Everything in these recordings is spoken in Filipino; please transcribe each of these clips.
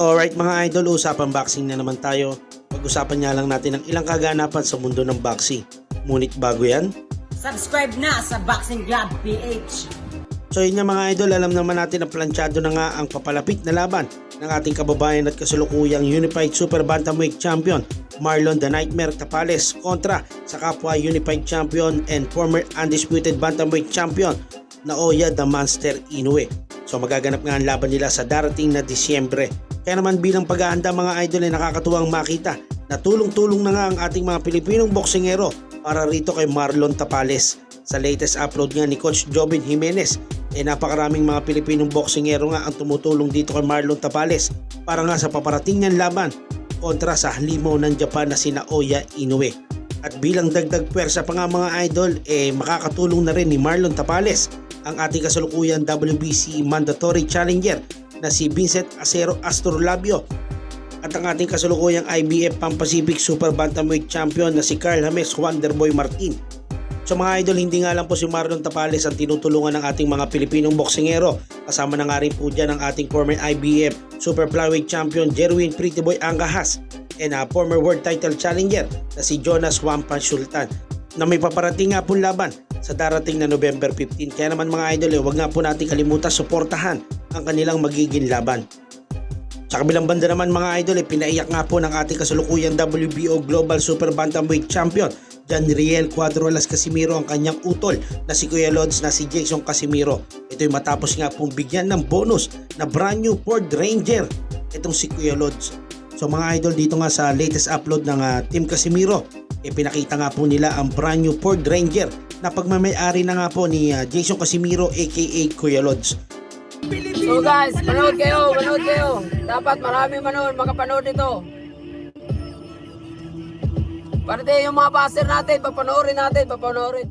Alright mga idol, usapan boxing na naman tayo. Pag-usapan nga lang natin ang ilang kaganapan sa mundo ng boxing. Ngunit bago yan, Subscribe na sa Boxing Club PH. So yun nga mga idol, alam naman natin na planchado na nga ang papalapit na laban ng ating kababayan at kasalukuyang Unified Super Bantamweight Champion Marlon the Nightmare Tapales kontra sa kapwa Unified Champion and former Undisputed Bantamweight Champion Naoya the Monster Inoue. So magaganap nga ang laban nila sa darating na Disyembre. Kaya naman bilang paghahanda mga idol ay nakakatuwang makita na tulong-tulong na nga ang ating mga Pilipinong boksingero para rito kay Marlon Tapales. Sa latest upload nga ni Coach Jobin Jimenez, eh napakaraming mga Pilipinong boksingero nga ang tumutulong dito kay Marlon Tapales para nga sa paparating niyang laban kontra sa halimaw ng Japan na si Naoya Inoue. At bilang dagdag pwersa pa nga mga idol, eh makakatulong na rin ni Marlon Tapales ang ating kasalukuyan WBC Mandatory Challenger na si Vincent Acero Astrolabio at ang ating kasalukuyang IBF Pan-Pacific Super Bantamweight Champion na si Carl James Wonderboy Martin. So mga idol, hindi nga lang po si Marlon Tapales ang tinutulungan ng ating mga Pilipinong boksingero. Kasama na nga rin po dyan ang ating former IBF Super Flyweight Champion Jerwin Prettyboy Angahas and a former World Title Challenger na si Jonas Wampan Sultan na may paparating nga pong laban sa darating na November 15. Kaya naman mga idol, eh, wag nga po natin kalimutan suportahan ang kanilang magiging laban. Sa kabilang banda naman mga idol, eh, pinaiyak nga po ng ating kasalukuyang WBO Global Super Bantamweight Champion John Riel Cuadrolas Casimiro ang kanyang utol na si Kuya Lods na si Jason Casimiro. Ito'y matapos nga pong bigyan ng bonus na brand new Ford Ranger itong si Kuya Lods. So mga idol dito nga sa latest upload ng ah, Team Casimiro, eh, pinakita nga po nila ang brand new Ford Ranger na pagmamayari na nga po ni ah, Jason Casimiro aka Kuya Lods. So guys, manood kayo, manood kayo. Dapat marami manood, makapanood nito. Parte yung mga baser natin, papanoorin natin, papanoorin.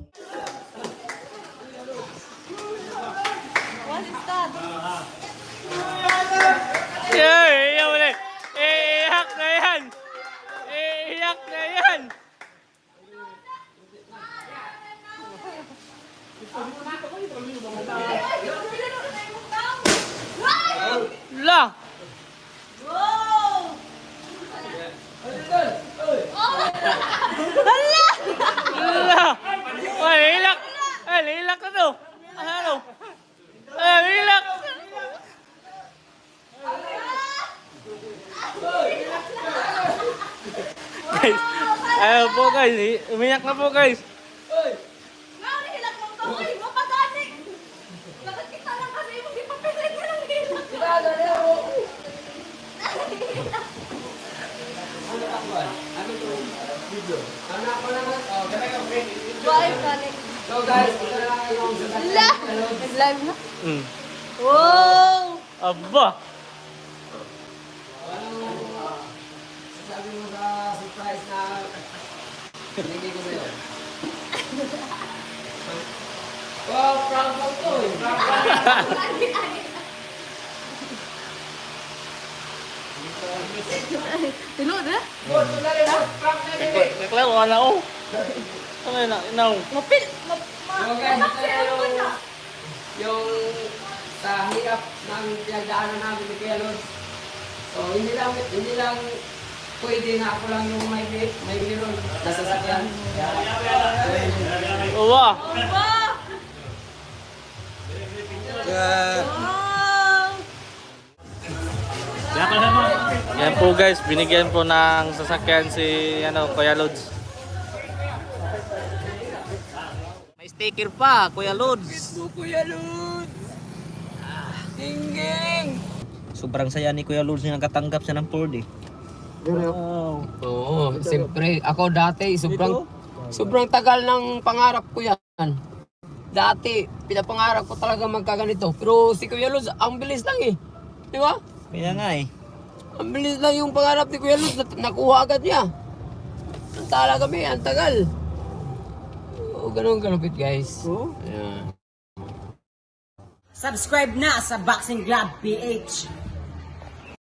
Yeah, iyak mo na. Iyak na yan. Iyak na yan. La! Hala! Ay, ilak! Ay, ilak na to! Ano? Ay, ilak! guys, ayaw po guys, umiyak na po guys. So guys, ito na yung Live na? Mm. Wow! Aba! sabi mo sa surprise na binigay ko sa'yo. Wow, prank lang to eh. Prank lang. Tinood na? Boss, wala rin. Prank na rin eh. Naklaro ka na oh. Ano na, inaw. Mapil! Map... So guys, ito na yung, yung sa hirap ng pinagdaanan namin ni Kuya Lord. So hindi lang, hindi lang pwede na ako lang yung may, may meron na sasakyan. Uwa! Wow! Yan po guys, binigyan po ng sasakyan si ano, Kuya Lods. May sticker pa, Kuya Lods. Kuya Lord! Tinging! Sobrang saya ni Kuya Lods na nakatanggap siya ng Ford eh. Wow. Oo, siyempre. Ako dati, sobrang, sobrang tagal ng pangarap ko yan. Dati, pinapangarap ko talaga magkaganito. Pero si Kuya Luz, ang bilis lang eh. Di ba? Kaya nga eh. Ang bilis lang yung pangarap ni Kuya na- nakuha agad niya. Ang tala kami, ang tagal. Oo, ganun kalupit guys. Ayan. Subscribe na sa Boxing Club PH.